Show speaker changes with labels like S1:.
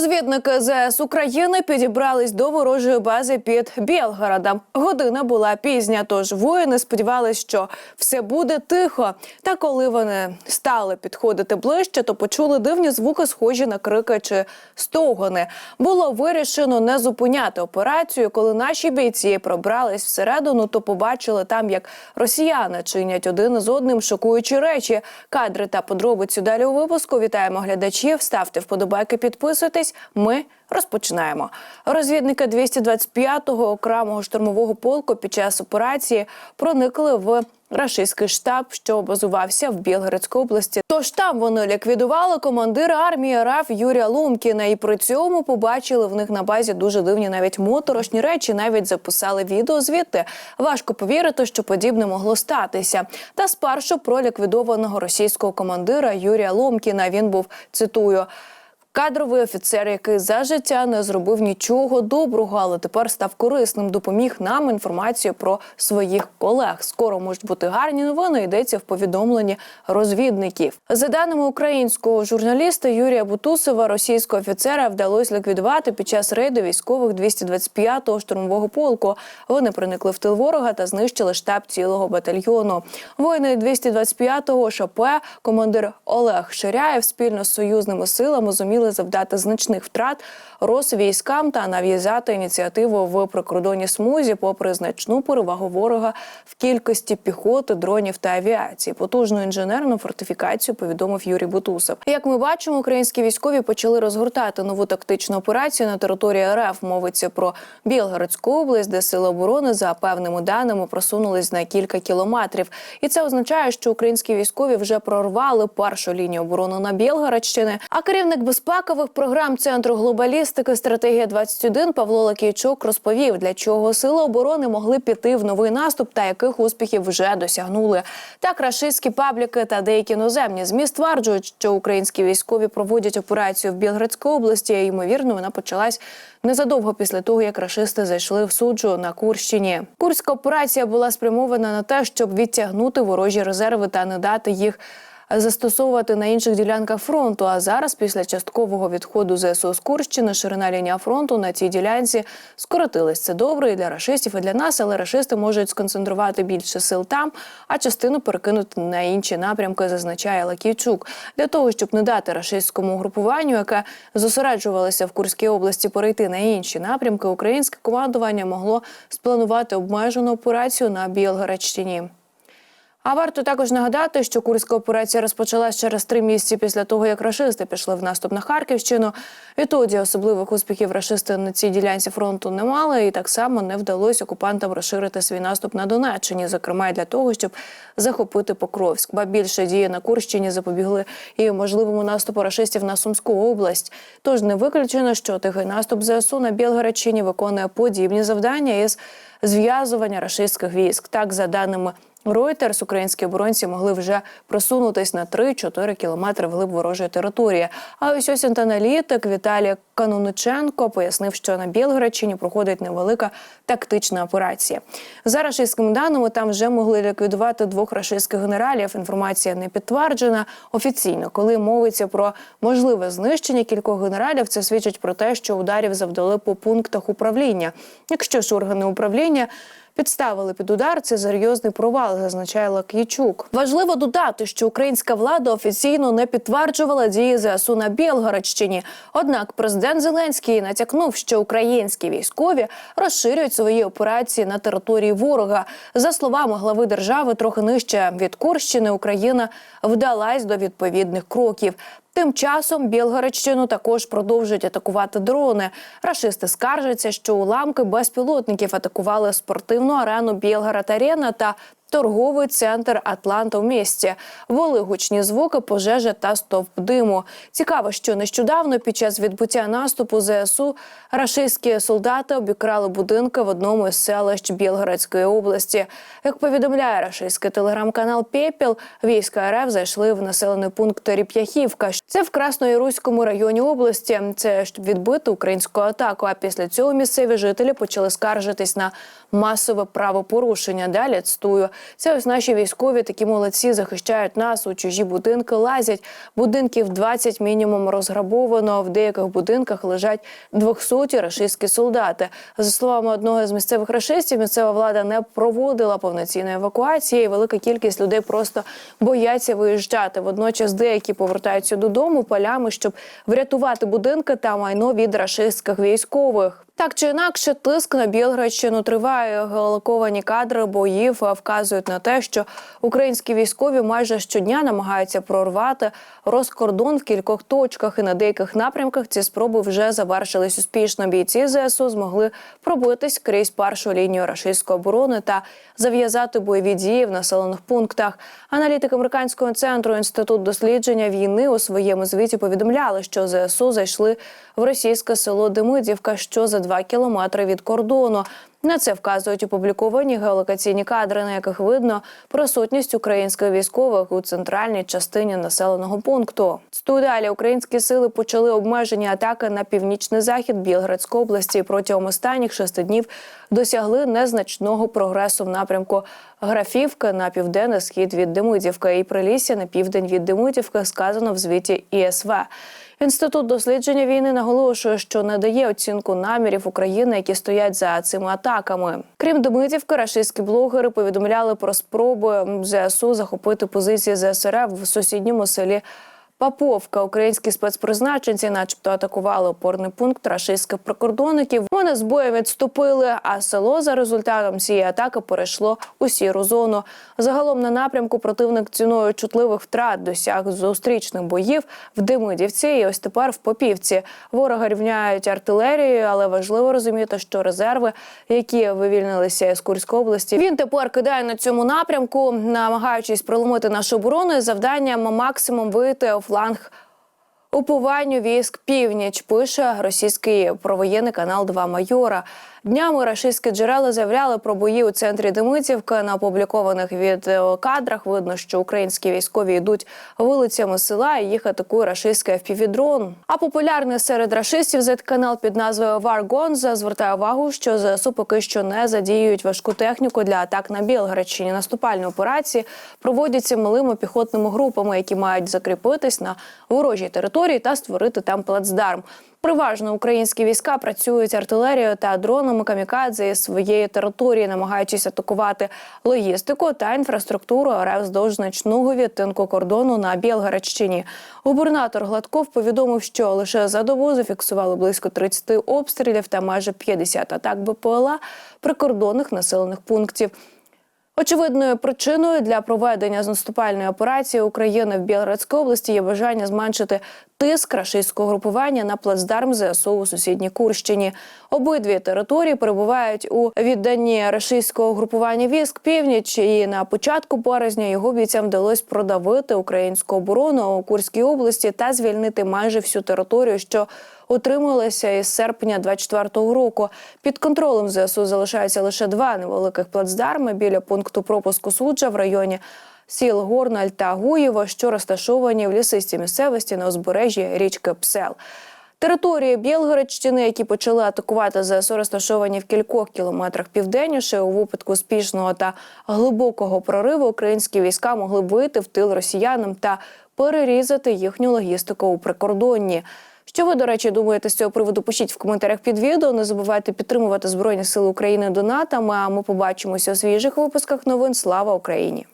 S1: Розвідники ЗС України підібрались до ворожої бази під Білгородом. Година була пізня, тож воїни сподівалися, що все буде тихо. Та коли вони стали підходити ближче, то почули дивні звуки, схожі на крики чи стогони. Було вирішено не зупиняти операцію. Коли наші бійці пробрались всередину, то побачили там, як росіяни чинять один із одним шокуючі речі. Кадри та подробиці далі у випуску. Вітаємо глядачів. Ставте вподобайки, підписуйтесь. Ми розпочинаємо. Розвідники 225-го окремого штурмового полку під час операції проникли в. Рашистський штаб, що базувався в Білгородській області. Тож там вони ліквідували командира армії РАФ Юрія Лумкіна, і при цьому побачили в них на базі дуже дивні, навіть моторошні речі. Навіть записали відео звідти. Важко повірити, що подібне могло статися. Та спершу про ліквідованого російського командира Юрія Лумкіна. Він був цитую. Кадровий офіцер, який за життя не зробив нічого доброго, але тепер став корисним, допоміг нам інформацію про своїх колег. Скоро можуть бути гарні новини. Йдеться в повідомленні розвідників. За даними українського журналіста Юрія Бутусова, російського офіцера вдалося ліквідувати під час рейду військових 225-го штурмового полку. Вони проникли в тил ворога та знищили штаб цілого батальйону. Воїни 225-го ШП, командир Олег Ширяєв спільно з союзними силами зуміли завдати значних втрат розвійськам та нав'язати ініціативу в прикордонній смузі, попри значну перевагу ворога в кількості піхоти, дронів та авіації. Потужну інженерну фортифікацію повідомив Юрій Бутусов. Як ми бачимо, українські військові почали розгортати нову тактичну операцію на території РФ. Мовиться про Білгородську область, де сили оборони за певними даними просунулись на кілька кілометрів. І це означає, що українські військові вже прорвали першу лінію оборони на Білгородщини. А керівник безпекових програм центру глобалістики стратегія 21 Павло Лакійчук розповів, для чого сили оборони могли піти в новий наступ та яких успіхів вже досягнули. Так рашистські пабліки та деякі іноземні змі стверджують, що українські військові проводять операцію в Білградській області. і, Ймовірно, вона почалась незадовго після того, як рашисти зайшли в суджу на Курщині. Курська операція була спрямована на те, щоб відтягнути ворожі резерви та не дати їх застосовувати на інших ділянках фронту. А зараз, після часткового відходу ЗСУ з Курщини, ширина лінія фронту на цій ділянці скоротилась. Це добре і для рашистів, і для нас, але рашисти можуть сконцентрувати більше сил там, а частину перекинути на інші напрямки, зазначає Лакійчук. Для того щоб не дати рашистському угрупуванню, яке зосереджувалося в Курській області, перейти на інші напрямки, українське командування могло спланувати обмежену операцію на Білгородщині. А варто також нагадати, що курська операція розпочалась через три місяці після того, як рашисти пішли в наступ на Харківщину. Відтоді особливих успіхів рашисти на цій ділянці фронту не мали, і так само не вдалося окупантам розширити свій наступ на Донеччині, зокрема й для того, щоб захопити Покровськ. Ба більше дії на Курщині запобігли і можливому наступу рашистів на Сумську область. Тож не виключено, що тихий наступ ЗСУ на Білгородщині виконує подібні завдання із зв'язування рашистських військ. Так за даними. Reuters українські оборонці могли вже просунутись на 3-4 кілометри вглиб ворожої території. А ось ось аналітик Віталій Кануниченко пояснив, що на Білгородщині проходить невелика тактична операція. За рашистськими даними там вже могли ліквідувати двох рашистських генералів. Інформація не підтверджена офіційно. Коли мовиться про можливе знищення кількох генералів, це свідчить про те, що ударів завдали по пунктах управління. Якщо ж органи управління підставили під удар. Це серйозний провал, зазначає Лакійчук. Важливо додати, що українська влада офіційно не підтверджувала дії ЗСУ на Білгородщині. Однак президент Зеленський натякнув, що українські військові розширюють свої операції на території ворога. За словами глави держави, трохи нижче від Курщини Україна вдалась до відповідних кроків. Тим часом Білгородщину також продовжують атакувати дрони. Рашисти скаржаться, що уламки безпілотників атакували спортивну арену Білгород Арена та торговий центр Атланта в місті. Були гучні звуки, пожежа та стовп диму. Цікаво, що нещодавно під час відбуття наступу ЗСУ рашистські солдати обікрали будинки в одному із селищ Білгородської області. Як повідомляє рашистський телеграм-канал Пепіл, війська РФ зайшли в населений пункт Ріп'яхівка. Це в Красноїруському районі області. Це щоб відбити українську атаку. А після цього місцеві жителі почали скаржитись на масове правопорушення. Далі цитую Це ось наші військові такі молодці захищають нас у чужі будинки. Лазять будинків 20 мінімум розграбовано. В деяких будинках лежать 200 рашистські солдати. За словами одного з місцевих рашистів, місцева влада не проводила повноцінної евакуації. Велика кількість людей просто бояться виїжджати. Водночас деякі повертаються додому полями, щоб врятувати будинки та майно від рашистських військових. Так чи інакше, тиск на Білградщину триває. Геолоковані кадри боїв вказують на те, що українські військові майже щодня намагаються прорвати розкордон в кількох точках, і на деяких напрямках ці спроби вже завершились успішно. Бійці ЗСУ змогли пробитись крізь першу лінію рашистської оборони та зав'язати бойові дії в населених пунктах. Аналітик американського центру інститут дослідження війни у своєму звіті повідомляли, що ЗСУ зайшли в російське село Демидівка, що за два кілометри від кордону. На це вказують опубліковані геолокаційні кадри, на яких видно присутність українських військових у центральній частині населеного пункту. Сту далі українські сили почали обмежені атаки на північний захід Білградської області. Протягом останніх шести днів досягли незначного прогресу в напрямку Графівки на південний схід від Демидівки і Прилісся на південь від Демидівки, сказано в звіті ІСВ. Інститут дослідження війни наголошує, що не дає оцінку намірів України, які стоять за цими атаками. Крім Демидівки, рашистські блогери повідомляли про спроби ЗСУ захопити позиції ЗСРФ в сусідньому селі. Паповка, українські спецпризначенці, начебто, атакували опорний пункт рашистських прикордонників. Вони з боєм відступили, а село за результатом цієї атаки перейшло у сіру зону. Загалом на напрямку противник ціною чутливих втрат досяг зустрічних боїв в Демидівці і ось тепер в Попівці. Ворога рівняють артилерією, але важливо розуміти, що резерви, які вивільнилися із Курської області, він тепер кидає на цьому напрямку, намагаючись проломити нашу оборону. і Завданням максимум вийти у фланг Упуванню військ північ пише російський провоєнний канал 2 Майора. Днями рашистські джерела заявляли про бої у центрі Демитівки. На опублікованих відеокадрах видно, що українські військові йдуть вулицями села і їх атакує рашистський FPV-дрон. А популярний серед рашистів Z-канал під назвою Варгонза звертає увагу, що ЗСУ поки що не задіюють важку техніку для атак на Білградщині. Наступальні операції проводяться малими піхотними групами, які мають закріпитись на ворожій території та створити там плацдарм. Приважно українські війська працюють артилерією та дронами камікадзе із своєї території, намагаючись атакувати логістику та інфраструктуру РФ вздовж значного відтинку кордону на Білгородщині. Губернатор Гладков повідомив, що лише за добу зафіксували близько 30 обстрілів та майже 50 атак БПЛА прикордонних населених пунктів. Очевидною причиною для проведення з наступальної операції України в Білградській області є бажання зменшити тиск рашистського групування на плацдарм ЗСУ у сусідній Курщині. Обидві території перебувають у відданні рашистського групування військ північ. І на початку березня його бійцям вдалося продавити українську оборону у Курській області та звільнити майже всю територію, що утримувалися із серпня 24-го року. Під контролем ЗСУ залишаються лише два невеликих плацдарми біля пункту пропуску суджа в районі. Сіл Горналь та Гуєво, що розташовані в лісистій місцевості на узбережжі річки Псел. Території Білгородщини, які почали атакувати ЗСУ, розташовані в кількох кілометрах південніше. У випадку спішного та глибокого прориву українські війська могли вийти в тил росіянам та перерізати їхню логістику у прикордонні. Що ви, до речі, думаєте з цього приводу? Пишіть в коментарях під відео. Не забувайте підтримувати Збройні Сили України донатами. А ми побачимося у свіжих випусках новин. Слава Україні!